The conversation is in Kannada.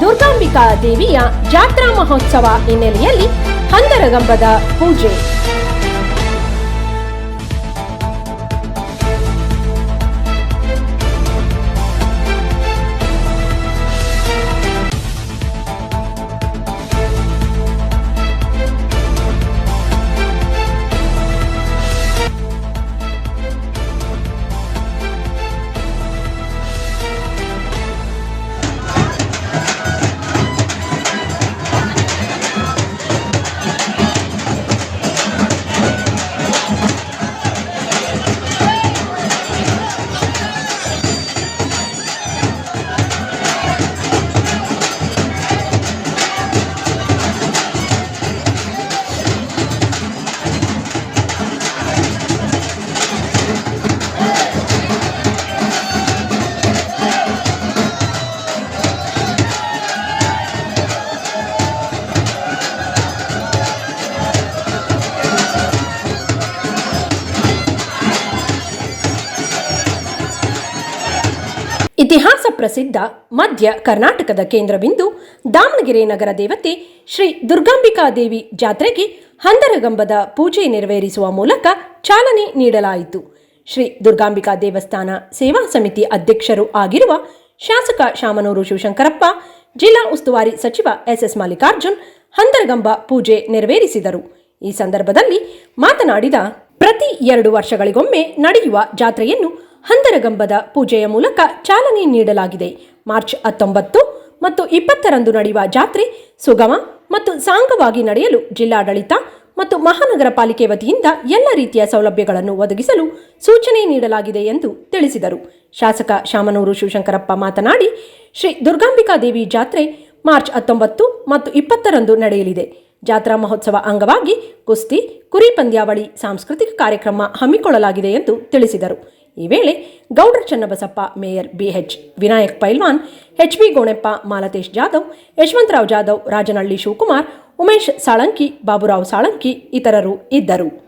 ದುರ್ಗಾಂಬಿಕಾ ದೇವಿಯ ಜಾತ್ರಾ ಮಹೋತ್ಸವ ಹಿನ್ನೆಲೆಯಲ್ಲಿ ಹಂದರಗಂಬದ ಪೂಜೆ. ಪ್ರಸಿದ್ಧ ಮಧ್ಯ ಕರ್ನಾಟಕದ ಕೇಂದ್ರಬಿಂದು ದಾವಣಗೆರೆ ನಗರ ದೇವತೆ ಶ್ರೀ ದುರ್ಗಾಂಬಿಕಾ ದೇವಿ ಜಾತ್ರೆಗೆ ಹಂದರಗಂಬದ ಪೂಜೆ ನೆರವೇರಿಸುವ ಮೂಲಕ ಚಾಲನೆ ನೀಡಲಾಯಿತು. ಶ್ರೀ ದುರ್ಗಾಂಬಿಕಾ ದೇವಸ್ಥಾನ ಸೇವಾ ಸಮಿತಿ ಅಧ್ಯಕ್ಷರು ಆಗಿರುವ ಶಾಸಕ ಶಾಮನೂರು ಶಿವಶಂಕರಪ್ಪ, ಜಿಲ್ಲಾ ಉಸ್ತುವಾರಿ ಸಚಿವ ಎಸ್ಎಸ್ ಮಲ್ಲಿಕಾರ್ಜುನ್ ಹಂದರಗಂಬ ಪೂಜೆ ನೆರವೇರಿಸಿದರು. ಈ ಸಂದರ್ಭದಲ್ಲಿ ಮಾತನಾಡಿದ, ಪ್ರತಿ ಎರಡು ವರ್ಷಗಳಿಗೊಮ್ಮೆ ನಡೆಯುವ ಜಾತ್ರೆಯನ್ನು ಹಂದರಗಂಬದ ಪೂಜೆಯ ಮೂಲಕ ಚಾಲನೆ ನೀಡಲಾಗಿದೆ. ಮಾರ್ಚ್ ಹತ್ತೊಂಬತ್ತು ಮತ್ತು ಇಪ್ಪತ್ತರಂದು ನಡೆಯುವ ಜಾತ್ರೆ ಸುಗಮ ಮತ್ತು ಸಾಂಗವಾಗಿ ನಡೆಯಲು ಜಿಲ್ಲಾಡಳಿತ ಮತ್ತು ಮಹಾನಗರ ಪಾಲಿಕೆ ವತಿಯಿಂದ ಎಲ್ಲ ರೀತಿಯ ಸೌಲಭ್ಯಗಳನ್ನು ಒದಗಿಸಲು ಸೂಚನೆ ನೀಡಲಾಗಿದೆ ಎಂದು ತಿಳಿಸಿದರು. ಶಾಸಕ ಶಾಮನೂರು ಶಿವಶಂಕರಪ್ಪ ಮಾತನಾಡಿ, ಶ್ರೀ ದುರ್ಗಾಂಬಿಕಾ ದೇವಿ ಜಾತ್ರೆ ಮಾರ್ಚ್ ಹತ್ತೊಂಬತ್ತು ಮತ್ತು ಇಪ್ಪತ್ತರಂದು ನಡೆಯಲಿದೆ. ಜಾತ್ರಾ ಮಹೋತ್ಸವ ಅಂಗವಾಗಿ ಕುಸ್ತಿ, ಕುರಿ ಪಂದ್ಯಾವಳಿ, ಸಾಂಸ್ಕೃತಿಕ ಕಾರ್ಯಕ್ರಮ ಹಮ್ಮಿಕೊಳ್ಳಲಾಗಿದೆ ಎಂದು ತಿಳಿಸಿದರು. ಈ ವೇಳೆ Gowdar Channabasappa, mayor BH Vinayak Pailwan, H B Goneppa, Malatesh Jadhav, Yashwantrao Jadhav, Rajanahalli Shivakumar, Umesh Salanki, Baburao Salanki ಇತರರು ಇದ್ದರು.